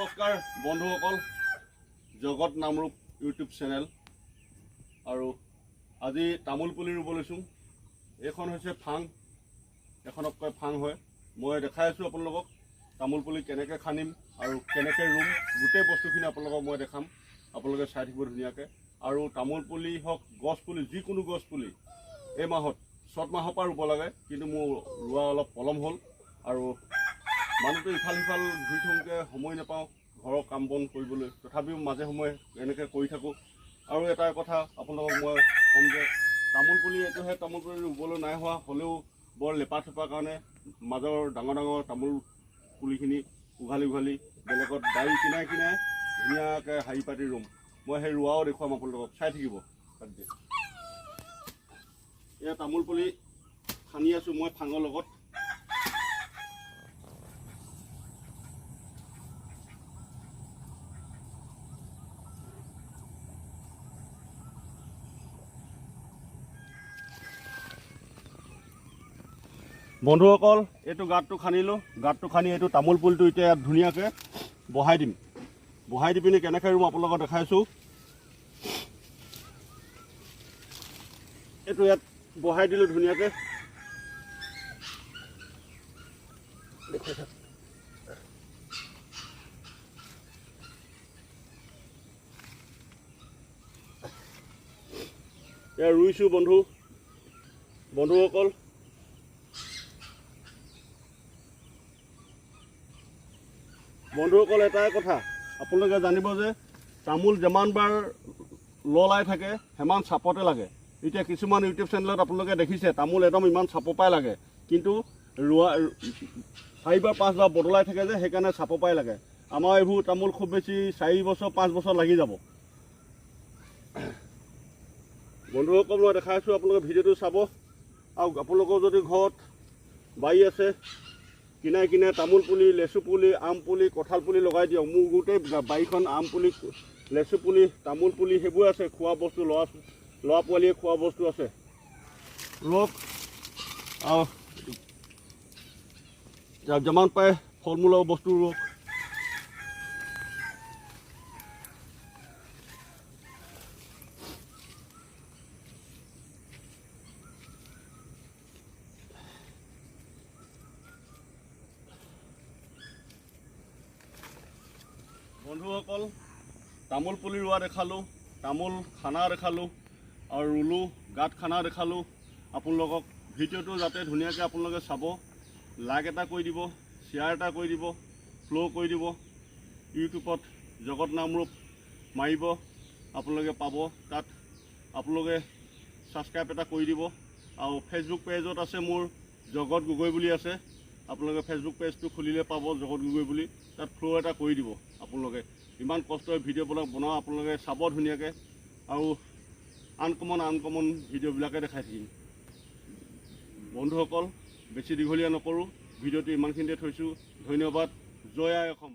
নমস্কাৰ বন্ধুসকল জগত নামৰূপ ইউটিউব চেনেল। আৰু আজি তামোল পুলি ৰুব লৈছোঁ। এইখন হৈছে ফাং। এখনক কয় ফাং হয়। মই দেখাই আছোঁ আপোনালোকক তামোল পুলি কেনেকৈ খান্দিম আৰু কেনেকৈ ৰুম। গোটেই বস্তুখিনি আপোনালোকক মই দেখাম। আপোনালোকে চাই থাকিব ধুনীয়াকৈ। আৰু তামোল পুলি হওক গছ পুলি যিকোনো গছ পুলি এই মাহত মাহৰ পৰা ৰুব লাগে। কিন্তু মোৰ ৰোৱা অলপ পলম হ'ল। আৰু মানুহটো ইফাল সিফাল ঘূৰি থাকোঁতে সময় নাপাওঁ ঘৰৰ কাম বন কৰিবলৈ। তথাপিও মাজে সময়ে এনেকৈ কৰি থাকোঁ। আৰু এটা কথা আপোনালোকক মই ক'ম যে তামোল পুলি এইটোহে তামোল পুলি ৰুবলৈ নাই হোৱা হ'লেও বৰ লেপা থেপাৰ কাৰণে মাজৰ ডাঙৰ ডাঙৰ তামোল পুলিখিনি উঘালি উঘালি বেলেগত বাৰী কিনাই কিনাই ধুনীয়াকৈ শাৰী পাতি ৰুম। মই সেই ৰোৱাও দেখুৱাম আপোনালোকক চাই থাকিব এয়া তামোল পুলি খান্দি আছোঁ মই ফাঙৰ লগত। বন্ধুসকল এইটো গাঁতটো খান্দিলোঁ গাঁতটো খান্দি এইটো তামোল পুলিটো এতিয়া ধুনীয়াকৈ বহাই দিম। বহাই দি পিনি কেনেকৈ ৰুম আপোনালোকক দেখাইছোঁ। এইটো ইয়াত বহাই দিলোঁ ধুনীয়াকৈ। এয়া ৰুইছোঁ বন্ধু। বন্ধুসকল বন্ধুসকল এটাই কথা। আপোনালোকে জানিব যে তামোল যিমানবাৰ ললাই থাকে সিমান চাপতে লাগে। এতিয়া কিছুমান ইউটিউব চেনেলত আপোনালোকে দেখিছে তামোল একদম ইমান চাপৰ পাই লাগে। কিন্তু ৰোৱা চাৰিবাৰ পাঁচবাৰ বদলাই থাকে যে সেইকাৰণে চাপৰ পাই লাগে। আমাৰ এইবোৰ তামোল খুব বেছি চাৰি বছৰ পাঁচ বছৰ লাগি যাব। বন্ধুসকল মই দেখাইছোঁ আপোনালোকে ভিডিঅ'টো চাব। আৰু আপোনালোকৰ যদি ঘৰত বাৰী আছে কিনাই কিনাই তামোল পুলি লেচু পুলি আম পুলি কঁঠাল পুলি লগাই দিয়ক। মোৰ গোটেই বাৰীখন আম পুলি লেচু পুলি তামোল পুলি সেইবোৰ আছে খোৱা বস্তু ল'ৰা ল'ৰা পোৱালীয়ে খোৱা বস্তু আছে। ৰোগ আৰু যিমান পাৰে ফল মূলৰ বস্তু ৰোগ বন্ধুসকল তামোল পুলি ৰোৱা দেখালোঁ তামোল খানা দেখালোঁ আৰু ৰুলোঁ গাঁত খানা দেখালোঁ। আপোনালোকক ভিডিঅ'টো যাতে ধুনীয়াকৈ আপোনালোকে চাব লাইক এটা কৰি দিব শ্বেয়াৰ এটা কৰি দিব ফ্ল' কৰি দিব। ইউটিউবত জগত নামৰূপ মাৰিব আপোনালোকে পাব। তাত আপোনালোকে ছাবস্ক্ৰাইব এটা কৰি দিব। আৰু ফেচবুক পেজত আছে মোৰ জগত গগৈ বুলি আছে। আপোনালোকে ফেচবুক পেজটো খুলিলে পাব জগত গগৈ বুলি। তাত ফ্ল' এটা কৰি দিব আপোনালোকে। ইমান কষ্টৰে ভিডিঅ'বিলাক বনাওঁ আপোনালোকে চাব ধুনীয়াকৈ। আৰু আনকমন আনকমন ভিডিঅ'বিলাকে দেখাই থাকিম। বন্ধুসকল বেছি দীঘলীয়া নকৰোঁ। ভিডিঅ'টো ইমানখিনিতে থৈছোঁ। ধন্যবাদ। জয় আই অসম।